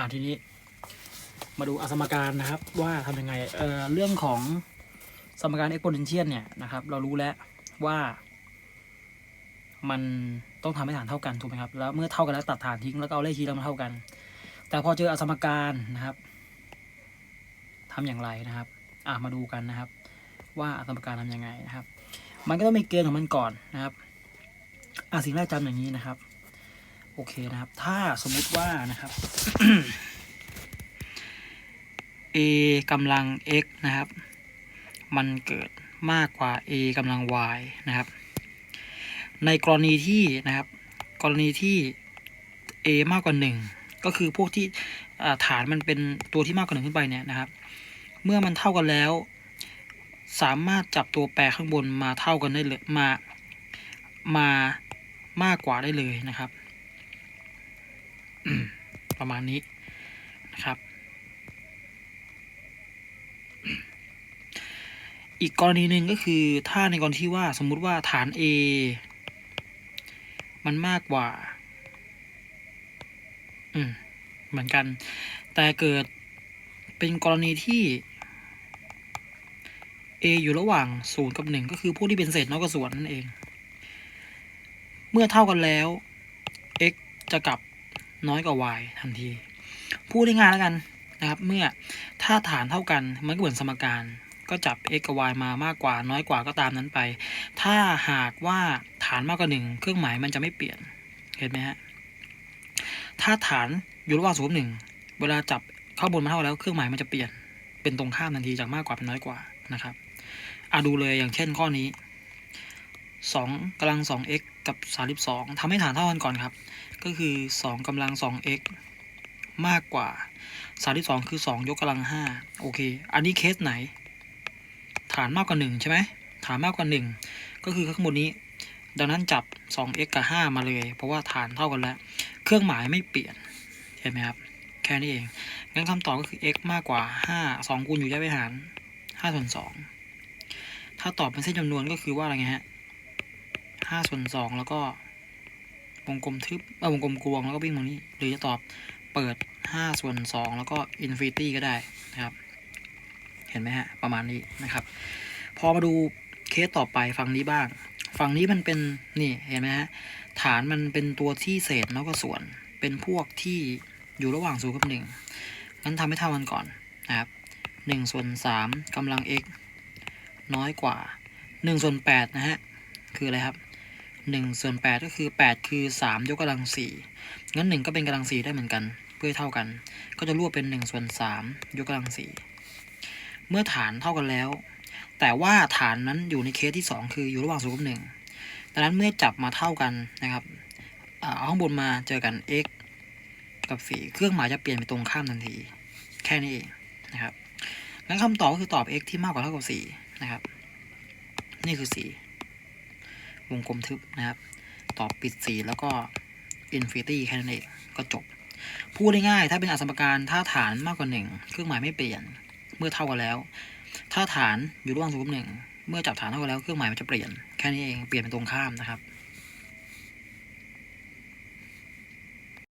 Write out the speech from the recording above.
อ่าทีนี้ มาดูอสมการนะครับ ว่าทำยังไงเอ่อเรื่องของสมการ exponential เนี่ยนะครับ เรารู้แล้วว่า มันต้องทำให้ฐานเท่ากันถูกไหมครับ แล้วเมื่อเท่ากันแล้วตัดฐานทิ้งแล้วก็เอาเลขคีย์แล้วมาเท่ากัน แต่พอเจออสมการนะครับทำอย่างไรนะครับ อะมาดูกันนะครับ ว่าอสมการทำยังไงนะครับ มันก็ต้องมีเกณฑ์ของมันก่อนนะครับ อะสิ่งแรกจำอย่างนี้นะครับ โอเคนะครับ ถ้าสมมุติว่านะครับ a กำลัง x นะครับ มันเกิดมากกว่า a กำลัง y นะครับ ในกรณีที่นะครับ กรณีที่ a มากกว่า 1 ก็คือพวกที่ฐานมันเป็นตัวที่มากกว่า1ขึ้นไปเนี่ยนะครับ เมื่อมันเท่ากันแล้ว สามารถจับตัวแปรข้างบนมาเท่ากันได้เลยมามามากกว่าได้เลยนะครับ ประมาณนี้นะครับ อีกกรณีหนึ่งก็คือถ้าในกรณีที่ว่าสมมุติว่าฐาน A มันมากกว่า อืม เหมือนกัน แต่เกิดเป็นกรณีที่ A อยู่ระหว่างศูนย์กับหนึ่งก็คือพวกที่เป็นเศษน้อยกว่าส่วนนั่นเอง เมื่อเท่ากันแล้ว x จะกลับ น้อยกว่า y ทันที พูดได้ง่ายแล้วกันนะครับ เมื่อถ้าฐานเท่ากันมันก็เหมือนสมการก็จับ x กับ y มามากกว่าน้อยกว่าก็ตามนั้นไป ถ้าหากว่าฐานมากกว่าหนึ่งเครื่องหมายมันจะไม่เปลี่ยน เห็นไหมฮะ ถ้าฐานอยู่ระหว่างศูนย์หนึ่ง เวลาจับเข้าบนมาเท่าแล้วเครื่องหมายมันจะเปลี่ยน เป็นตรงข้ามทันทีจากมากกว่าเป็นน้อยกว่านะครับอะดูเลยอย่างเช่นข้อนี้ สองกำลังสอง x กับสามสิบสองทำให้ฐานเท่ากันก่อนครับ ก็คือสองกำลังสอง x มากกว่าสามสิบสองคือสองยกกำลังห้าโอเค อันนี้เคสไหน ฐานมากกว่าหนึ่งใช่ไหม ฐานมากกว่าหนึ่งก็คือข้างบนนี้ ดังนั้นจับ 2x กับ 5 มาเลย เพราะว่าฐานเท่ากันแล้ว เครื่องหมายไม่เปลี่ยน เห็นไหมครับ แค่นี้เอง งั้นคำตอบก็คือ x มากกว่า 5 2 คูณอยู่แยกไปหาร5ส่วน2ถ้าตอบเป็นเส้นจำนวนก็คือว่าอะไรไงฮะ 5ส่วน2แล้วก็วงกลมทึบเออวงกลมกลวงแล้วก็วิ่งตรงนี้ หรือจะตอบเปิด5ส่วน2แล้วก็อินฟินิตี้ก็ได้นะครับ เห็นไหมฮะ ประมาณนี้นะครับ พอมาดูเคสต่อไปฝั่งนี้บ้าง ฝั่งนี้มันเป็นนี่เห็นไหมฮะ ฐานมันเป็นตัวที่เศษน้อกว่าส่วน เป็นพวกที่อยู่ระหว่างศูนย์กับหนึ่งงั้นทำให้เท่ากันก่อนนะครับหนึ่งส่วนสามกำลัง x น้อยกว่าหนึ่งส่วนแปดนะฮะ คืออะไรครับ หนึ่งส่วนแปดก็คือแปดคือสามยกกำลังสี่งั้นหนึ่งก็เป็นกำลังสี่ได้เหมือนกัน เพื่อเท่ากัน ก็จะรวบเป็นหนึ่งส่วนสามยกกำลังสี่เมื่อฐานเท่ากันแล้ว แต่ว่าฐานนั้นอยู่ในเคสที่ 2 คืออยู่ระหว่างศูนย์กับหนึ่งดังนั้นเมื่อจับมาเท่ากันนะครับอ่าเอาข้างบนมาเจอกัน x กับ 4 เครื่องหมายจะเปลี่ยนไปตรงข้ามทันที แค่นี้เองนะครับงั้นคำตอบก็คือตอบ x ที่มากกว่าเท่ากับ 4 นะครับ นี่คือ 4 วงกลมทึบนะครับ ตอบปิดสีแล้วก็อินฟินิตี้แค่นั้นเองก็จบ พูดง่ายๆถ้าเป็นอสมการถ้าฐานมากกว่าหนึ่งเครื่องหมายไม่เปลี่ยนเมื่อเท่ากันแล้ว ถ้าฐานอยู่ระหว่างศูนย์กับหนึ่งเมื่อจับฐานเท่ากันแล้วเครื่องหมายมันจะเปลี่ยนแค่นี้เองเปลี่ยนเป็นตรงข้ามนะครับ